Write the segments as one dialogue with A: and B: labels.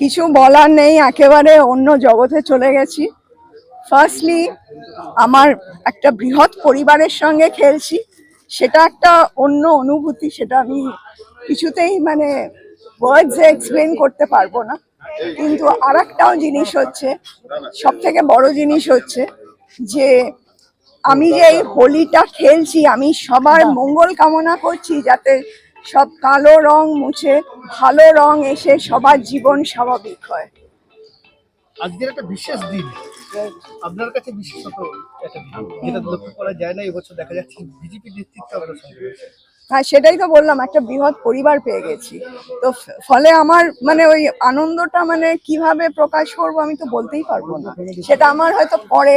A: কিছু বলার নেই, একেবারে অন্য জগতে চলে গেছি। ফার্স্টলি আমার একটা বৃহৎ পরিবারের সঙ্গে খেলছি। সেটা একটা অন্য অনুভূতি, সেটা আমি কিছুতেই মানে ওয়ার্ডসে এক্সপ্লেন করতে পারব না। কিন্তু আর একটাও জিনিস হচ্ছে সব থেকে বড় জিনিস হচ্ছে যে আমি যে এই হোলিটা খেলছি, আমি সবার মঙ্গল কামনা করছি যাতে সব কালো রং মুছে ভালো রং এসে সবার জীবন স্বাভাবিক হয়।
B: আজকের একটা বিশেষ দিন। আপনার কাছে বিশেষত যেটা লক্ষ্য করা যায় না এবছর দেখা যাচ্ছে বিজেপি নেতৃত্ব আপনার সঙ্গে রয়েছে।
A: হ্যাঁ সেটাই তো বললাম একটা বৃহৎ পরিবার পেয়ে গেছি। তো ফলে আমার মানে ওই আনন্দটা মানে কীভাবে প্রকাশ করব আমি তো বলতেই পারব না। সেটা আমার হয়তো পরে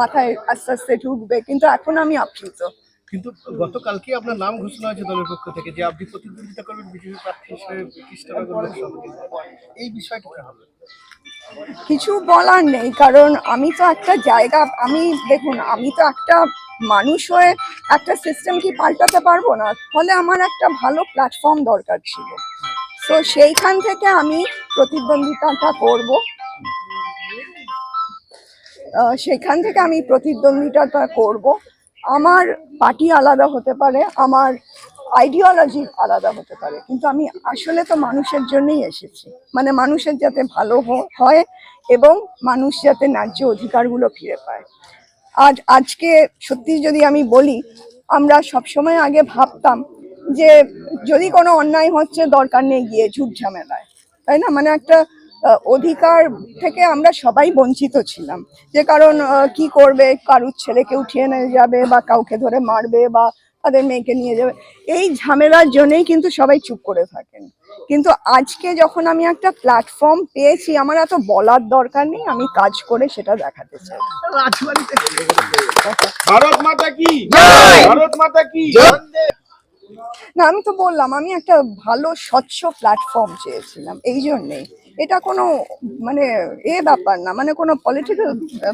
A: মাথায় আস্তে আস্তে ঢুকবে কিন্তু এখন আমি আপ্লুত।
B: কিন্তু গতকালকে আপনার নাম ঘোষণা হয়েছে দলের পক্ষ থেকে যে আপনি প্রতিদ্বন্দ্বিতা করবেন বিজেপি প্রার্থী হিসেবে কৃষ্ণনগর। এই বিষয়টা হবে?
A: কিছু বলার নেই, কারণ আমি তো একটা জায়গা, আমি দেখুন, আমি তো একটা মানুষ হয়ে একটা সিস্টেম কি পাল্টাতে পারব না? ফলে আমার একটা ভালো প্ল্যাটফর্ম দরকার ছিল। তো সেইখান থেকে আমি প্রতিদ্বন্দ্বিতাটা করব। সেখান থেকে আমি প্রতিদ্বন্দ্বিতাটা করব। আমার পার্টি আলাদা হতে পারে, আমার আইডিওলজি আলাদা হতে পারে। কিন্তু আমি আসলে তো মানুষের জন্যই এসেছি। মানে মানুষের যাতে ভালো হয় এবং মানুষ যাতে ন্যায্য অধিকারগুলো ফিরে পায়। আজ, আজকে সত্যি যদি আমি বলি, আমরা সবসময় আগে ভাবতাম যে যদি কোনো অন্যায় হচ্ছে, দরকার নেই গিয়ে ঝুট ঝামেলায়। তাই না? মানে একটা অধিকার থেকে আমরা সবাই বঞ্চিত ছিলাম। যে কারণ কি করবে কারুর ছেলেকে উঠিয়ে নিয়ে যাবে বা কাউকে ধরে মারবে বা তাদের মেয়েকে নিয়ে যাবে এই ঝামেলার জন্যই কিন্তু সবাই চুপ করে থাকেন। কিন্তু আজকে যখন আমি একটা প্ল্যাটফর্ম পেয়েছি আমার এত বলার দরকার নেই আমি কাজ করে সেটা দেখাতে চাই।
C: ভারত মাতা কি? ভারত মাতা কি?
A: না আমি তো বললাম আমি একটা ভালো স্বচ্ছ প্ল্যাটফর্ম চেয়েছিলাম এই জন্যেই এটা কোনো মানে এ ব্যাপার না মানে কোনো পলিটিক্যাল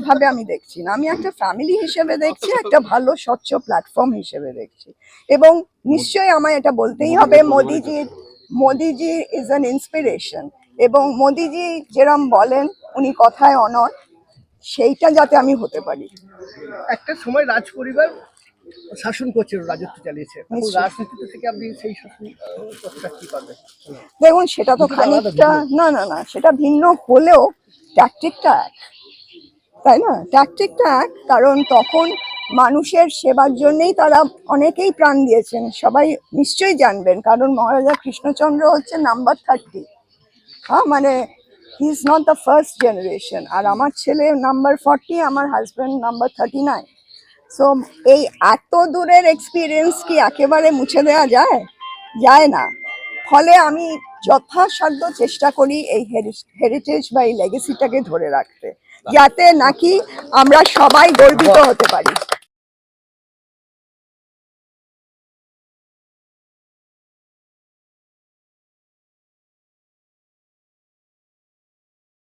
A: ভাবে আমি দেখছি না। আমি একটা ফ্যামিলি হিসেবে দেখছি একটা ভালো স্বচ্ছ প্ল্যাটফর্ম হিসেবে দেখছি। এবং নিশ্চয়ই আমায় এটা বলতেই হবে মোদিজির মোদিজি ইজ অ্যান ইন্সপিরেশন এবং মোদিজি যেরম বলেন উনি কথায় অনর সেইটা যাতে আমি হতে পারি।
B: একটা সময় রাজ পরিবার শাসন করছিল রাজত্ব চালিয়েছে। রাজনীতিতে থেকে আপনি সেই শাসন কি পারবেন
A: দেখুন সেটা তো খানিকটা না না না সেটা ভিন্ন হলেও ট্যাকটিকটা এক। তাই না? ট্যাকটিকটা এক কারণ তখন মানুষের সেবার জন্যই তারা অনেকেই প্রাণ দিয়েছেন। সবাই নিশ্চয়ই জানবেন কারণ মহারাজা কৃষ্ণচন্দ্র হচ্ছে নাম্বার থার্টি হ্যাঁ মানে he is not the first generation আর আমার ছেলে নাম্বার ফর্টি আমার husband number thirty nine so এই এত দূরের এক্সপিরিয়েন্স কি একেবারে মুছে দেওয়া যায়? যায় না। ফলে আমি যথাসাধ্য চেষ্টা করি এই হেরিটেজ বা এই লেগেসিটাকে ধরে রাখতে। যাতে নাকি আমরা সবাই গর্বিত হতে পারি।